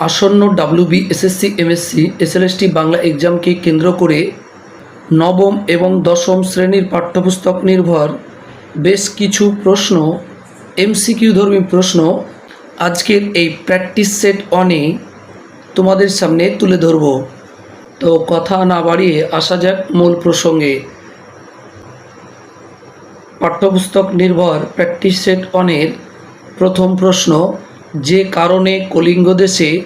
আসন্ন W B SSC MSC SLST Bangla এক্সামকে কেন্দ্র করে নবম এবং দশম শ্রেণির পাঠ্যপুস্তক নির্ভর বেশ কিছু প্রশ্ন এমসিকিউ ধর্মী প্রশ্ন আজকের এই প্র্যাকটিস সেট অনে তোমাদের সামনে তুলে ধরব। তো কথা না বাড়িয়ে আসা যাক মূল প্রসঙ্গে। পাঠ্যপুস্তক নির্ভর প্র্যাকটিস সেট অনের প্রথম প্রশ্ন যে কারণে কলিঙ্গ দেশে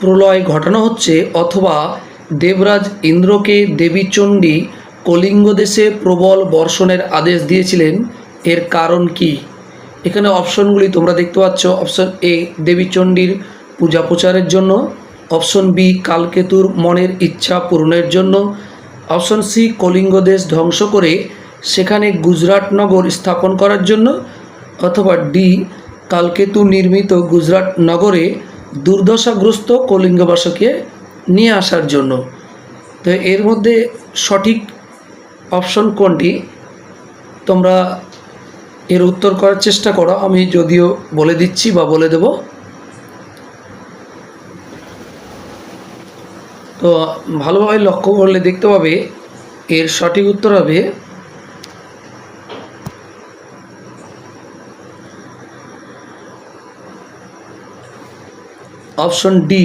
প্রলয় ঘটানো হচ্ছে অথবা দেবরাজ ইন্দ্রকে দেবীচণ্ডী কলিঙ্গ দেশে প্রবল বর্ষণের আদেশ দিয়েছিলেন, এর কারণ কি? এখানে অপশনগুলি তোমরা দেখতে পাচ্ছ। অপশন এ, দেবীচণ্ডীর পূজা প্রচারের জন্য। অপশন বি, কালকেতুর মনের ইচ্ছা পূরণের জন্য। অপশন সি কলিঙ্গ দেশ ধ্বংস করে সেখানে গুজরাট নগর স্থাপন করার জন্য। অথবা ডি কালকেতু নির্মিত গুজরাট নগরে দুর্দশাগ্রস্ত কলিঙ্গবাসকে নিয়ে আসার জন্য। তো এর মধ্যে সঠিক অপশন কোনটি? তোমরা এর উত্তর করার চেষ্টা করো, আমি যদিও বলে দিচ্ছি বা বলে দেব। তো ভালোভাবে লক্ষ্য করলে দেখতে পাবে, এর সঠিক উত্তর হবে অপশন ডি,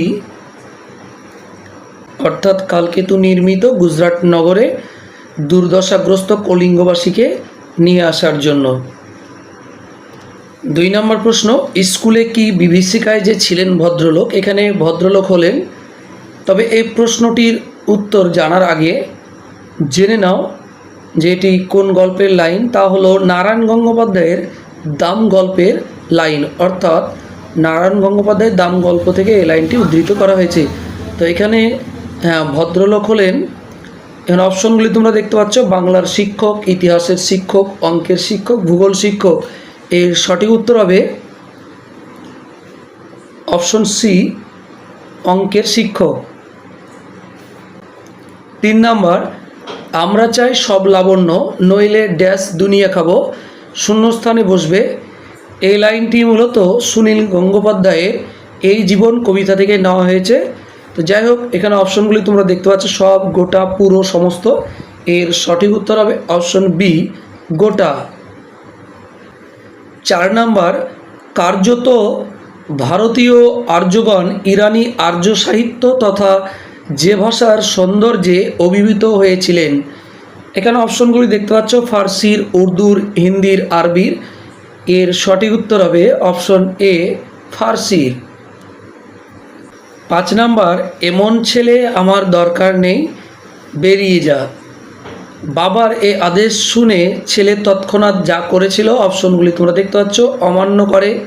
অর্থাৎ কালকেতু নির্মিত গুজরাট নগরে দুর্দশাগ্রস্ত কলিঙ্গবাসীকে নিয়ে আসার জন্য। দুই নম্বর প্রশ্ন, স্কুলে কি বিভীষিকায় যে ছিলেন ভদ্রলোক, এখানে ভদ্রলোক হলেন? তবে এই প্রশ্নটির উত্তর জানার আগে জেনে নাও যে এটি কোন গল্পের লাইন। তা হলো নারায়ণ গঙ্গোপাধ্যায়ের দাম গল্পের লাইন, অর্থাৎ নারায়ণ গঙ্গোপাধ্যায়ের দাম গল্প থেকে এই লাইনটি উদ্ধৃত করা হয়েছে। তো এখানে হ্যাঁ ভদ্রলোক হলেন। এখানে অপশনগুলি তোমরা দেখতে পাচ্ছ। বাংলার শিক্ষক, ইতিহাসের শিক্ষক, অঙ্কের শিক্ষক, ভূগোল শিক্ষক। এর সঠিক উত্তর হবে অপশন সি, অঙ্কের শিক্ষক। তিন নাম্বার, আমরা চাই সব লাবণ্য নইলে ড্যাশ দুনিয়া খাব। শূন্যস্থানে বসবে। এই লাইনটি মূলত সুনীল গঙ্গোপাধ্যায়ের এই জীবন কবিতা থেকে নেওয়া হয়েছে। তো যাই হোক, এখানে অপশনগুলি তোমরা দেখতে পাচ্ছ, সব, গোটা, পুরো, সমস্ত। এর সঠিক উত্তর হবে অপশন বি গোটা। চার নাম্বার, কার্যত ভারতীয় আর্যগণ ইরানি আর্য সাহিত্য তথা যে ভাষার সৌন্দর্যে অভিভূত হয়েছিলেন। এখানে অপশনগুলি দেখতে পাচ্ছ, ফার্সির, উর্দুর, হিন্দির, আরবির। এর সঠিক উত্তর হবে অপশন এ ফার্সির পাঁচ নাম্বার, এমন ছেলে আমার দরকার নেই, বেরিয়ে যা। বাবার এ আদেশ শুনে ছেলে তৎক্ষণাৎ যা করেছিল, অপশনগুলি তোমরা দেখতে পাচ্ছ, অমান্য করে,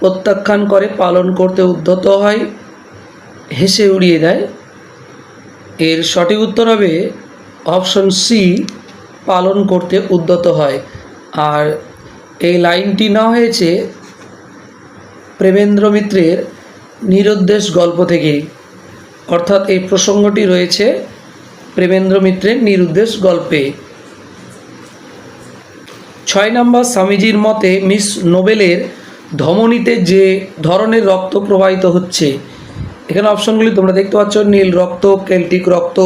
প্রত্যাখ্যান করে, পালন করতে উদ্যত হয়, হেসে উড়িয়ে দেয়। এর সঠিক উত্তর হবে অপশন সি, পালন করতে উদ্যত হয়। আর এই লাইনটি নেওয়া হয়েছে প্রেমেন্দ্র মিত্রের নিরুদ্দেশ গল্প থেকে অর্থাৎ এই প্রসঙ্গটি রয়েছে প্রেমেন্দ্র মিত্রের নিরুদ্দেশ গল্পে। ছয় নম্বর স্বামীজির মতে মিস নোবেলের ধমনীতে যে ধরনের রক্ত প্রবাহিত হচ্ছে, এখানে অপশনগুলি তোমরা দেখতে পাচ্ছ, নীল রক্ত, কেল্টিক রক্ত,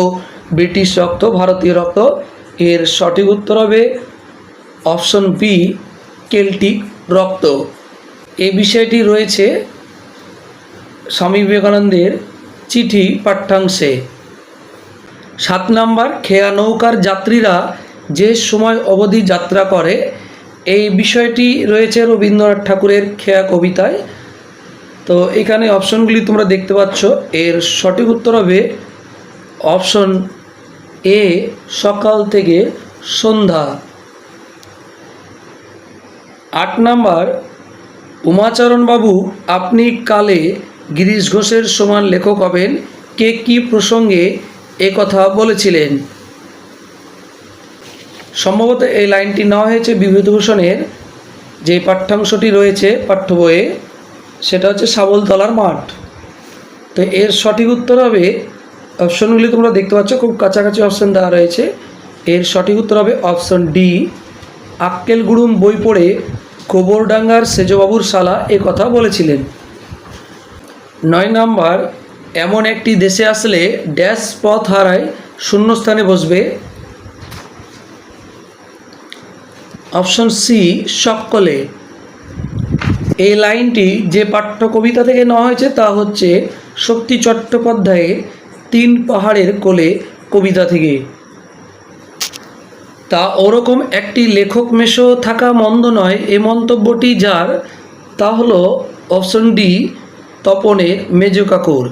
ব্রিটিশ রক্ত, ভারতীয় রক্ত। এর সঠিক উত্তর হবে অপশন বি কেল্টিক রক্ত। এই বিষয়টি রয়েছে স্বামী বিবেকানন্দের চিঠি পাঠ্যাংশে। সাত নাম্বার, খেয়া নৌকার যাত্রীরা যে সময় অবধি যাত্রা করে, এই বিষয়টি রয়েছে রবীন্দ্রনাথ ঠাকুরের খেয়া কবিতায়। তো এখানে অপশনগুলি তোমরা দেখতে পাচ্ছ। এর সঠিক উত্তর হবে অপশন এ, সকাল থেকে সন্ধ্যা। আট নাম্বার, উমাচরণ বাবু, আপনি কালে গিরিশ ঘোষের সমান লেখক হবেন। কে কি প্রসঙ্গে এ কথা বলেছিলেন? সম্ভবত এই লাইনটি নেওয়া হয়েছে বিভূতিভূষণের। যে পাঠ্যাংশটি রয়েছে পাঠ্য বইয়ে, সেটা হচ্ছে সাবলতলার মাঠ। তো এর সঠিক উত্তর হবে, অপশনগুলি তোমরা দেখতে পাচ্ছ, খুব কাছাকাছি অপশন দেওয়া রয়েছে। এর সঠিক উত্তর হবে অপশন ডি। আক্কেল গুড়ুম বই পড়ে গোবরডাঙ্গার সেজবাবুর শালা এ কথা বলেছিলেন। নয় নাম্বার, এমন একটি দেশে আসলে ড্যাশ পথ হারায় শূন্যস্থানে বসবে। অপশন সি, সকলে। এই লাইনটি যে পাঠ্য কবিতা থেকে নেওয়া হয়েছে তা হচ্ছে শক্তি চট্টোপাধ্যায়ের তিন পাহাড়ের কোলে কবিতা থেকে। তা ওরকম একটি লেখক মেশো থাকা মন্দ নয়। এ মন্তব্যটি যার, তা হলো অপশন ডি তপনের মেজ কাকুর।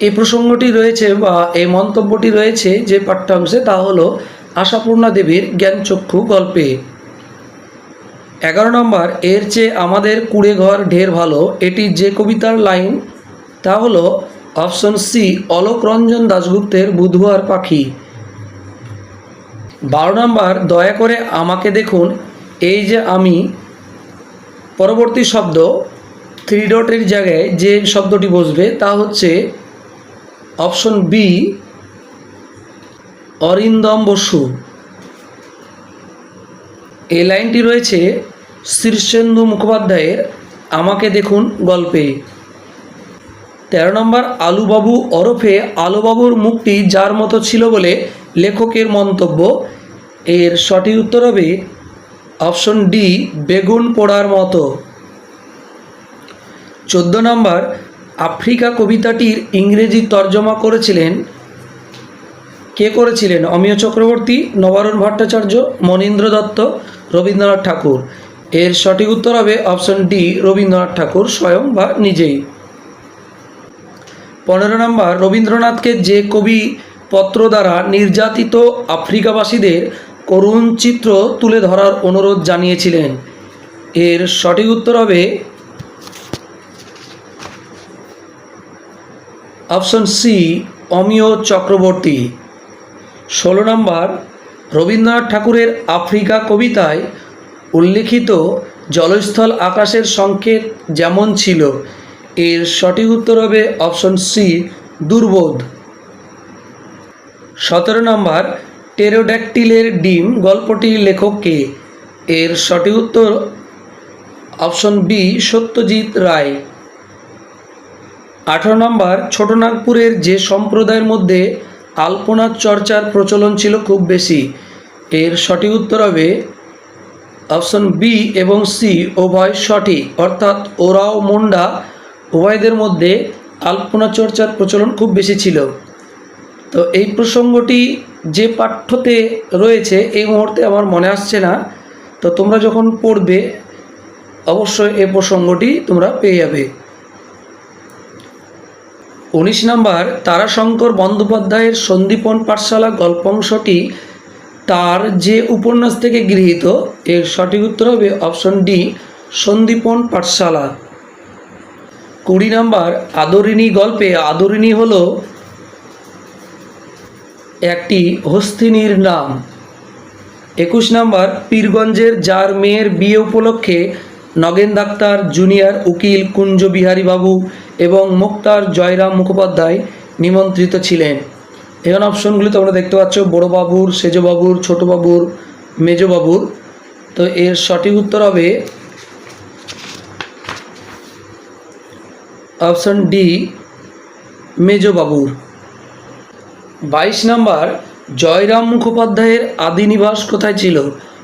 এই প্রসঙ্গটি রয়েছে বা এই মন্তব্যটি রয়েছে যে পাঠ্যাংশে, তা হলো আশাপূর্ণা দেবীর জ্ঞানচক্ষু গল্পে। এগারো নম্বর, এর চেয়ে আমাদের কুড়ে ঘর ঢের ভালো। এটি যে কবিতার লাইন, তা হলো অপশন সি, অলোক রঞ্জন দাশগুপ্তের বুধবার পাখি। বারো নম্বর, দয়া করে আমাকে দেখুন। এই যে আমি, পরবর্তী শব্দ থ্রি ডটের জায়গায় যে শব্দটি বসবে, তা হচ্ছে অপশন বি অরিন্দম বসু। এই লাইনটি রয়েছে শীর্ষেন্দু মুখোপাধ্যায়ের আমাকে দেখুন গল্পে। তেরো নম্বর, আলুবাবু ওরফে আলুবাবুর মুখটি যার মতো ছিল বলে লেখকের মন্তব্য। এর সঠিক উত্তর হবে অপশন ডি, বেগুন পোড়ার মতো। চোদ্দ নম্বর, আফ্রিকা কবিতাটির ইংরেজি তর্জমা করেছিলেন। কে করেছিলেন? অমিয় চক্রবর্তী, নবারুণ ভট্টাচার্য, মনীন্দ্র দত্ত, রবীন্দ্রনাথ ঠাকুর। এর সঠিক উত্তর হবে অপশন ডি, রবীন্দ্রনাথ ঠাকুর, স্বয়ং বা নিজেই। পনেরো নম্বর, রবীন্দ্রনাথকে যে কবি পত্র দ্বারা নির্যাতিত আফ্রিকাবাসীদের করুণ চিত্র তুলে ধরার অনুরোধ জানিয়েছিলেন। এর সঠিক উত্তর হবে অপশন সি, অমিয় চক্রবর্তী। ষোলো নম্বর, রবীন্দ্রনাথ ঠাকুরের আফ্রিকা কবিতায় উল্লেখিত জলস্থল আকাশের সংকেত যেমন ছিল। এর সঠিক উত্তর হবে অপশন সি, দুর্বোধ। সতেরো নম্বর টেরোড্যাকটিলের ডিম গল্পটির লেখককে এর সঠিক উত্তর অপশন বি, সত্যজিৎ রায়। আঠারো নম্বর, ছোটনাগপুরের যে সম্প্রদায়ের মধ্যে আলপনা চর্চার প্রচলন ছিল খুব বেশি, এর সঠিক উত্তর হবে অপশন বি এবং সি, উভয় সঠিক। অর্থাৎ ওরাও মুন্ডা, উভয়দের মধ্যে আলপনা চর্চার প্রচলন খুব বেশি ছিল। তো এই প্রসঙ্গটি যে পাঠ্যতে রয়েছে, এই মুহূর্তে আমার মনে আসছে না। তো তোমরা যখন পড়বে, অবশ্যই এই প্রসঙ্গটি তোমরা পেয়ে যাবে। উনিশ নম্বর, তারাশঙ্কর বন্দ্যোপাধ্যায়ের সন্দীপন পাঠশালা গল্পাংশটি তার যে উপন্যাস থেকে গৃহীত, এর সঠিক উত্তর হবে অপশন ডি সন্দীপন পাঠশালা। কুড়ি নম্বর, আদরিণী গল্পে আদরিণী হল একটি হস্তিনীর নাম। একুশ নম্বর, পীরগঞ্জের যার মেয়ের বিয়ে উপলক্ষে নগেন ডাক্তার জুনিয়র উকিল কুঞ্জ বিহারী বাবু এবং মুক্তার জয়রাম মুখোপাধ্যায় নিমন্ত্রিত ছিলেন। এখানে অপশনগুলি তোমরা দেখতে পাচ্ছ, বড়োবাবুর, সেজবাবুর, ছোটোবাবুর, মেজবাবুর। তো এর সঠিক উত্তর হবে অপশন ডি, মেজবাবুর। বাইশ নম্বর, জয়রাম মুখোপাধ্যায়ের আদি নিবাস কোথায় ছিল?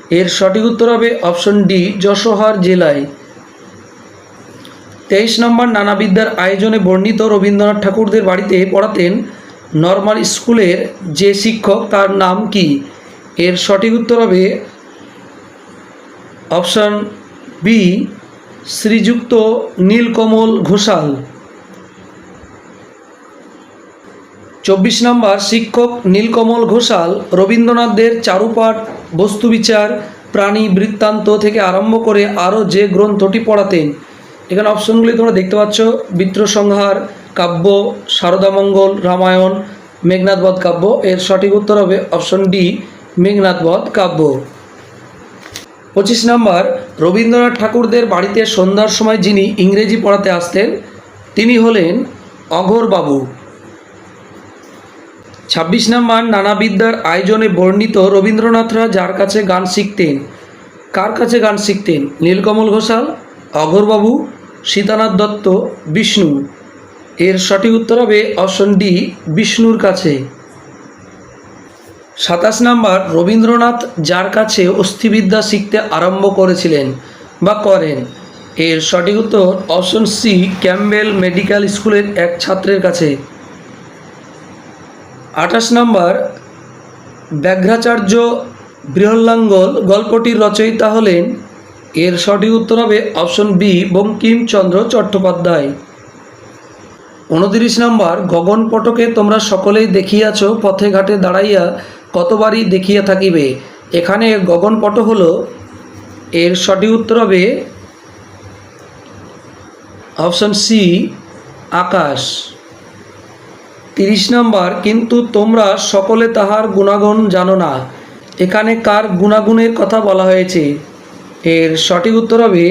এর সঠিক উত্তর হবে অপশন ডি, যশোহার জেলায়। তেইশ নম্বর নানাবিদ্যার আয়োজনে বর্ণিত রবীন্দ্রনাথ ঠাকুরদের বাড়িতে পড়াতেন নর্মাল স্কুলের যে শিক্ষক তার নাম কি? এর সঠিক উত্তর হবে অপশন বি, শ্রীযুক্ত নীলকমল ঘোষাল। চব্বিশ নম্বর শিক্ষক নীলকমল ঘোষাল রবীন্দ্রনাথদের চারুপাঠ, বস্তুবিচার, প্রাণী বৃত্তান্ত থেকে আরম্ভ করে আরও যে গ্রন্থটি পড়াতেন। এখানে অপশনগুলি তোমরা দেখতে পাচ্ছ। বিত্রসংহার কাব্য, শারদামঙ্গল, রামায়ণ মেঘনাথবধ কাব্য। এর সঠিক উত্তর হবে অপশন ডি মেঘনাথবধ কাব্য। পঁচিশ নম্বর, রবীন্দ্রনাথ ঠাকুরদের বাড়িতে সন্ধ্যার সময় যিনি ইংরেজি পড়াতে আসতেন, তিনি হলেন অঘোরবাবু। ছাব্বিশ নম্বর নানাবিদ্যার আয়োজনে বর্ণিত রবীন্দ্রনাথরা যার কাছে গান শিখতেন, কার কাছে গান শিখতেন? নীলকমল ঘোষাল, অঘোরবাবু, সীতানাথ দত্ত, বিষ্ণু। এর সঠিক উত্তর হবে অপশন ডি, বিষ্ণুর কাছে। সাতাশ নাম্বার, রবীন্দ্রনাথ যার কাছে অস্থিবিদ্যা শিখতে আরম্ভ করেছিলেন বা করেন? এর সঠিক উত্তর অপশন সি, ক্যাম্বেল মেডিকেল স্কুলের এক ছাত্রের কাছে। আঠাশ নম্বর, ব্যাঘ্রাচার্য বৃহল্লাঙ্গল গল্পটির রচয়িতা হলেন, এর সঠিক উত্তর হবে অপশন বি, বঙ্কিমচন্দ্র চট্টোপাধ্যায়। উনতিরিশ নম্বর গগনপটকে তোমরা সকলেই দেখিয়াছ, পথে ঘাটে দাঁড়াইয়া কতবারই দেখিয়া থাকিবে। এখানে গগনপট হল, এর সঠিক উত্তর হবে অপশন সি, আকাশ। তিরিশ নম্বর, কিন্তু তোমরা সকলে তাহার গুণাগুণ জানো না। এখানে কার গুণাগুণের কথা বলা হয়েছে? এর সঠিক উত্তর হবে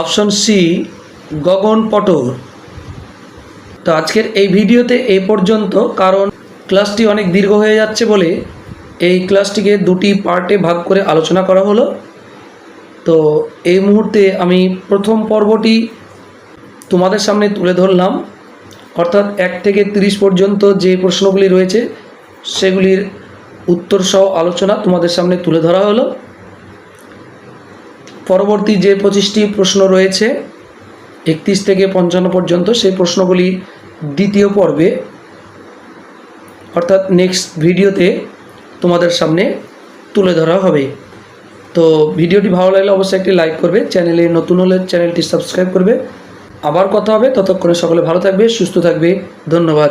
অপশন সি, গগন পটল তো আজকের এই ভিডিওতে এই পর্যন্ত, কারণ ক্লাসটি অনেক দীর্ঘ হয়ে যাচ্ছে বলে এই ক্লাসটিকে দুটি পার্টে ভাগ করে আলোচনা করা হলো। তো এই মুহূর্তে আমি প্রথম পর্বটি তোমাদের সামনে তুলে ধরলাম। অর্থাৎ এক থেকে তিরিশ পর্যন্ত যে প্রশ্নগুলি রয়েছে, সেগুলির উত্তর সহ আলোচনা তোমাদের সামনে তুলে ধরা হলো। পরবর্তী যে পঁচিশটি প্রশ্ন রয়েছে, একত্রিশ থেকে পঞ্চান্ন পর্যন্ত সেই প্রশ্নগুলি দ্বিতীয় পর্বে, অর্থাৎ নেক্সট ভিডিওতে তোমাদের সামনে তুলে ধরা হবে। তো ভিডিওটি ভালো লাগলে অবশ্যই একটি লাইক করবে, চ্যানেলে নতুন হলে চ্যানেলটি সাবস্ক্রাইব করবে। আবার কথা হবে। ততক্ষণে সকলে ভালো থাকবে সুস্থ থাকবে। ধন্যবাদ।